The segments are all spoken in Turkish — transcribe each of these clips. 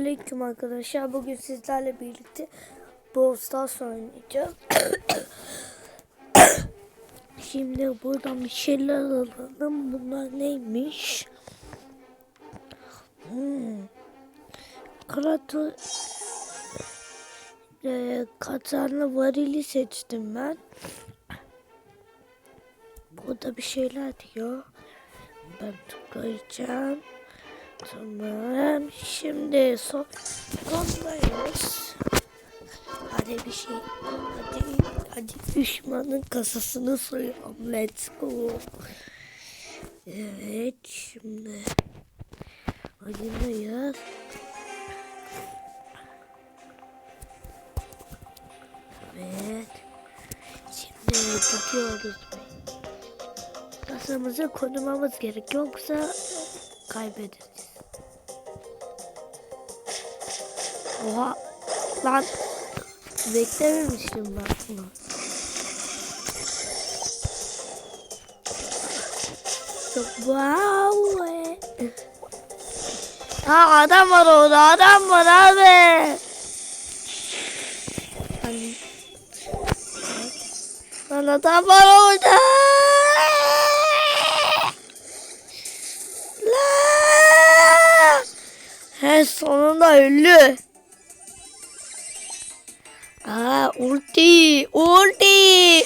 Selamünaleyküm arkadaşlar. Bugün sizlerle birlikte Brawl Stars oynayacağız. Şimdi buradan bir şeyler alalım. Bunlar neymiş? Hmm. Kratos e, kazanlı varili seçtim ben. Burada bir şeyler diyor. Ben tıklayacağım. Tamam. Şimdi son sondayız. Hadi bir şey. Hadi, hadi düşmanın kasasını soyalım. Let's go. Evet şimdi. Acındayız. Evet. Şimdi gidiyoruz. Kasamızı konumamız gerek. Yoksa kaybederiz. Oha. Lan. Beklememiştim ben bunu. Wow. Ha adam var orada. Adam var abi. Lan adam var orada. La! He sonunda öldü. Aa ulti, ulti.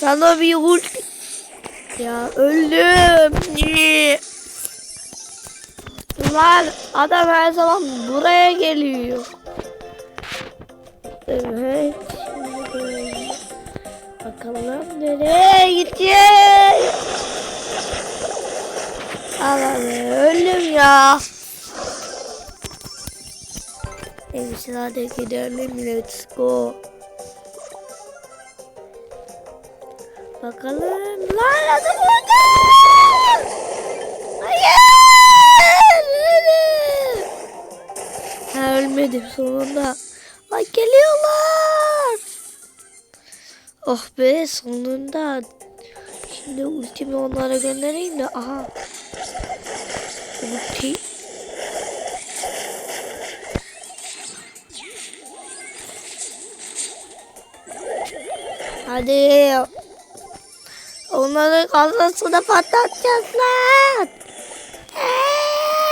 Sana bir ulti. Ya öldüm. Lan adam her zaman buraya geliyor. Evet. Bakalım nereye gidecek? Allah'ım öldüm ya. Neyse hadi gidelim let's go. Bakalım. Lan adam orada. Hayır. Ölüm. Ha ölmedim sonunda. Ay geliyorlar. Oh be sonunda. Şimdi ultimi onlara göndereyim de. Aha. Ulti. Hadi. Onların kafasını patlatacağız lan. Ee,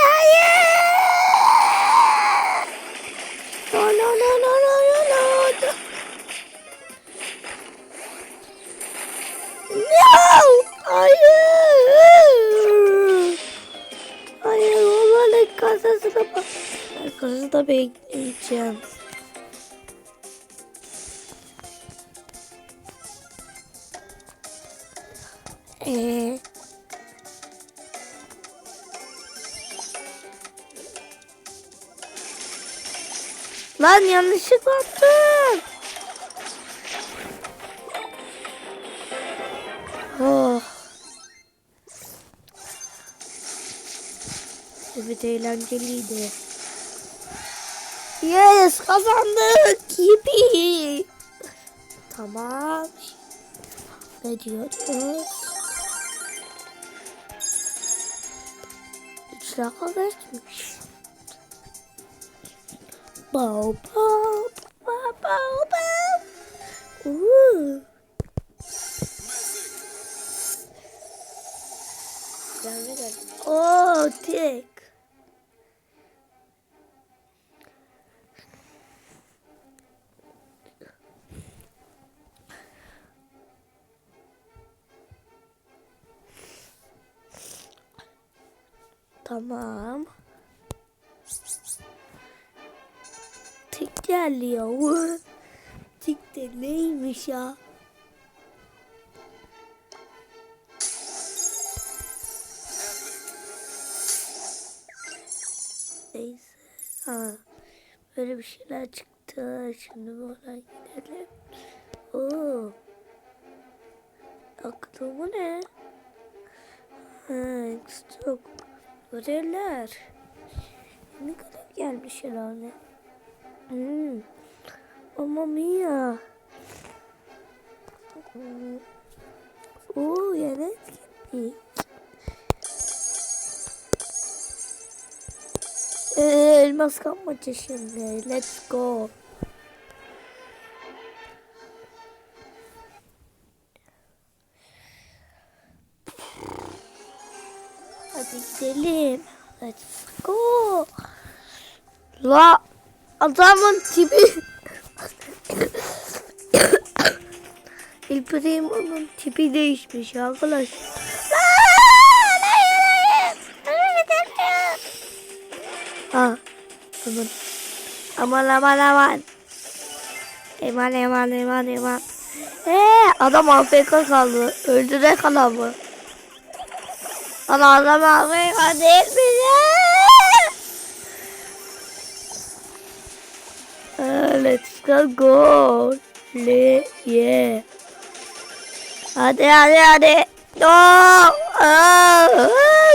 hayır. No no no no no no no. No! Hayır! Hayır, onların kasasına bak. Kasada bekleyeceğim. Lan yanlışlıkla attım. Oh. Evet eğlenceliydi. Yes kazandık. Yippee. Tamam. Ne diyoruz? Üç dakika geçmiş. Bow bow bow bow bow. Oh, tek. Tamam. Geldi ya. Tik de neymiş ya? Neyse. Ha. Böyle bir şeyler çıktı. Şimdi buradan gidelim. Oo. Aklı bu ne? Ha, çok. Görevler. Ne kadar gelmiş herhalde. Hmm. Mamma mia. Hmm. Oo, yeni etkinlik. Ee, elmas kapmaca şimdi. Let's go. Hadi gidelim. Let's go. La adamın tipi El Primo'nun tipi değişmiş arkadaş. Ha, aman. Aman aman aman. Eman eman eman eman. Ee, adam AFK kaldı. Öldürek adamı. Ana adam AFK değil mi ya? Let's go go. Le yeah. Hadi hadi hadi. No. Hayır.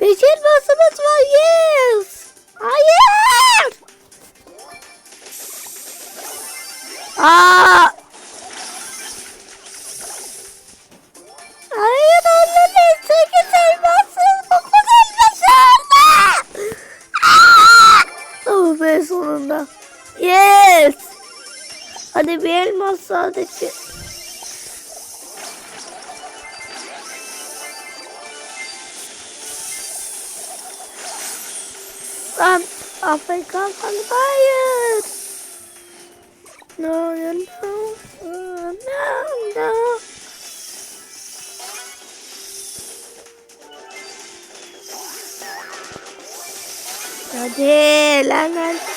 Beşer basımız var. Yes. Hayır. Aa. Hayır anne. Sekiz elmasın. Sadece. Lan Afrika falan hayır. No no no no no no. Hadi lan lan.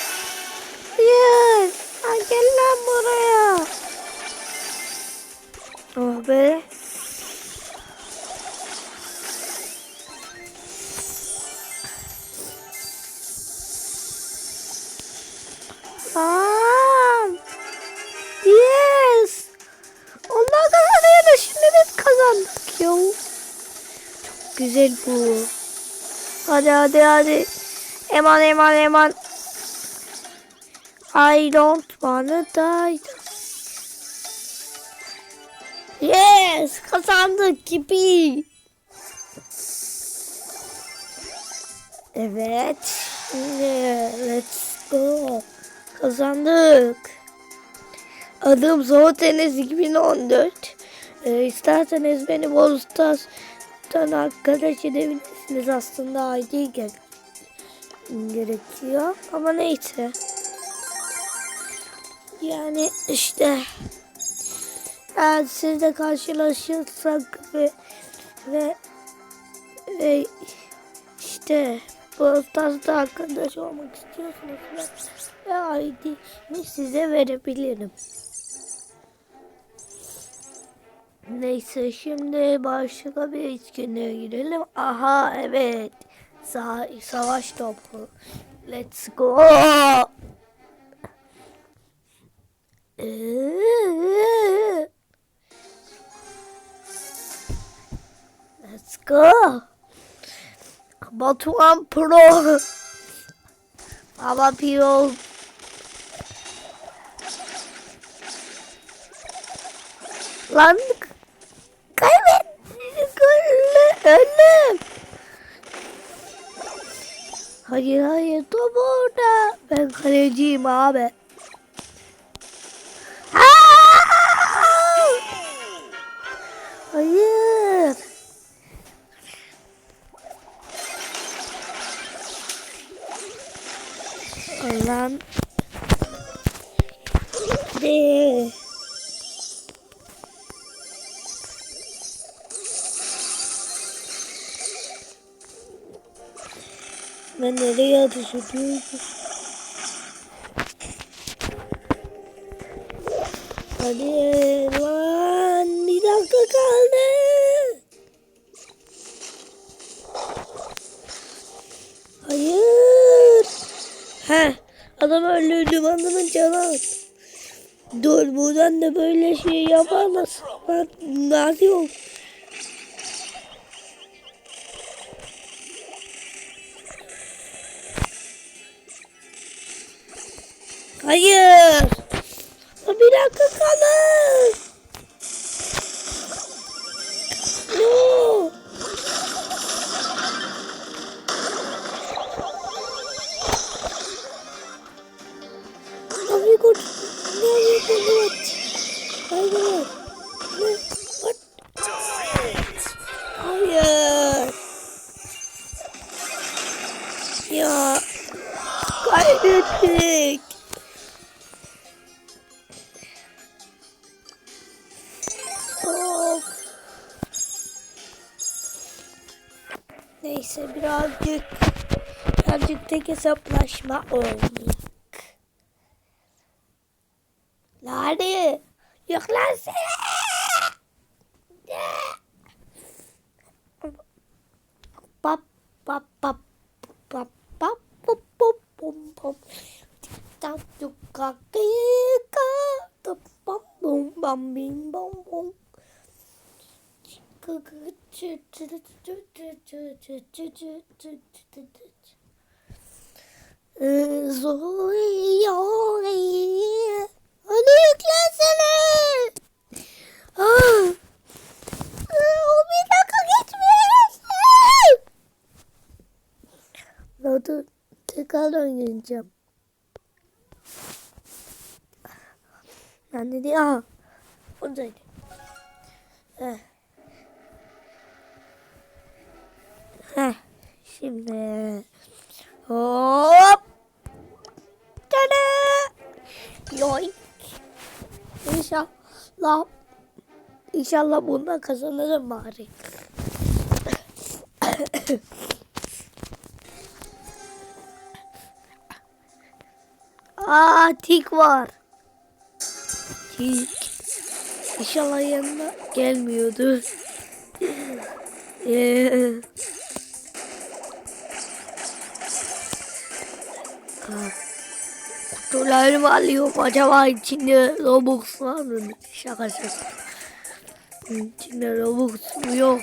Tamam. Yes. Onlar kazanıyor da şimdi biz kazandık ya. Çok güzel bu. Hadi hadi hadi. Eman eman eman. I don't wanna die. Yes, kazandık gibi. Evet. Şimdi let's go. Kazandık. Adım Zooteniz 2014. Ee, isterseniz beni Boztas'tan arkadaş edebilirsiniz. Aslında ID gel gerekiyor. Ama neyse. Yani işte eğer sizle karşılaşırsak ve ve, ve işte Bostas'ta arkadaş olmak istiyorsanız ve, ID'mi size verebilirim. Neyse şimdi başka bir etkinliğe girelim. Aha evet. Sa savaş topu. Let's go. Let's go. Batuhan Pro. Baba Pro. Lan kaybettik. Ölüm. Hayır hayır top orada. Ben kaleciyim abi. Ben nereye ateş ediyorum? Hadi lan bir dakika kaldı. Hayır. He adam öldürdü adamın canı. Dur buradan da böyle şey yapamaz. Nasıl yok. Hayır. Bir dakika kalın. No. Neyse birazcık birazcık tek hesaplaşma oldu. Lari yıklan seni. Bap bap bap bap bap bop bop bop bop. Tam yukarı kalktım bam bam bam bim bam bam rồi Hadi yüklensene. Ah. O bir dakika geçmesin. Ya dur. Tekrardan geleceğim. Ben dedi aha. Buradaydı. Heh. Şimdi. Hop. Tada. Yoink. İnşallah. İnşallah bundan kazanırım bari. Aa tik var. Tik. İnşallah yanına gelmiyordu. Ee, ha. Kutuları mı alıyorum acaba içinde Robux var mı? Şaka şaka. İçinde Robux yok?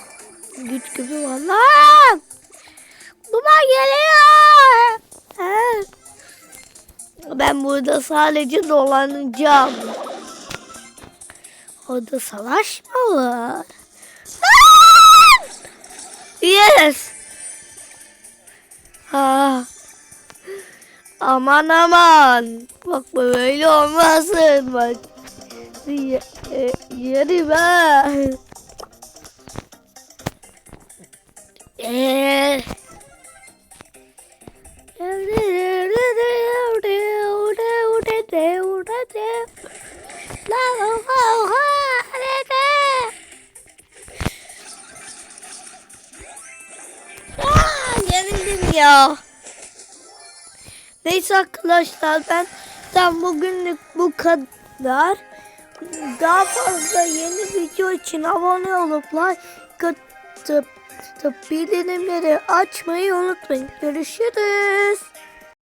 Güç gibi var lan. Duman geliyor. He. Ben burada sadece dolanacağım. Orada savaş mı var? Yes. Ha. Aman aman. Bak böyle olmasın bak. Ye, e, yerim ha. Eee. Yenildim ya. Neyse arkadaşlar ben tam bugünlük bu kadar. Daha fazla yeni video için abone olup like atıp, bildirimleri açmayı unutmayın. Görüşürüz.